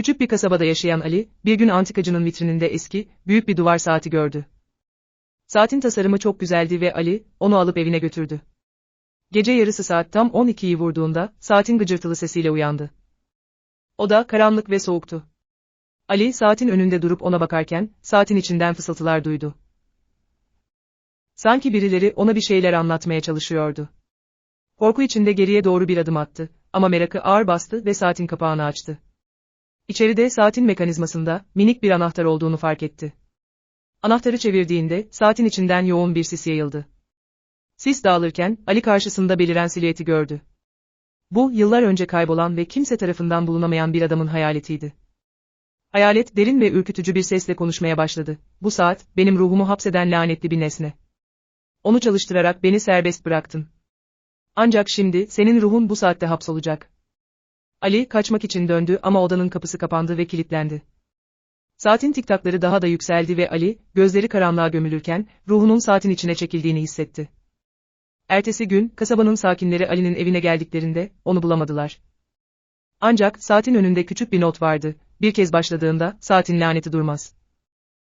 Küçük bir kasabada yaşayan Ali, bir gün antikacının vitrininde eski, büyük bir duvar saati gördü. Saatin tasarımı çok güzeldi ve Ali, onu alıp evine götürdü. Gece yarısı saat tam 12'yi vurduğunda, saatin gıcırtılı sesiyle uyandı. Oda karanlık ve soğuktu. Ali saatin önünde durup ona bakarken, saatin içinden fısıltılar duydu. Sanki birileri ona bir şeyler anlatmaya çalışıyordu. Korku içinde geriye doğru bir adım attı, ama merakı ağır bastı ve saatin kapağını açtı. İçeride saatin mekanizmasında, minik bir anahtar olduğunu fark etti. Anahtarı çevirdiğinde, saatin içinden yoğun bir sis yayıldı. Sis dağılırken, Ali karşısında beliren silüeti gördü. Bu, yıllar önce kaybolan ve kimse tarafından bulunamayan bir adamın hayaletiydi. Hayalet derin ve ürkütücü bir sesle konuşmaya başladı. Bu saat, benim ruhumu hapseden lanetli bir nesne. Onu çalıştırarak beni serbest bıraktın. Ancak şimdi, senin ruhun bu saatte hapsolacak. Ali, kaçmak için döndü ama odanın kapısı kapandı ve kilitlendi. Saatin tiktakları daha da yükseldi ve Ali, gözleri karanlığa gömülürken, ruhunun saatin içine çekildiğini hissetti. Ertesi gün, kasabanın sakinleri Ali'nin evine geldiklerinde, onu bulamadılar. Ancak, saatin önünde küçük bir not vardı, bir kez başladığında, saatin laneti durmaz.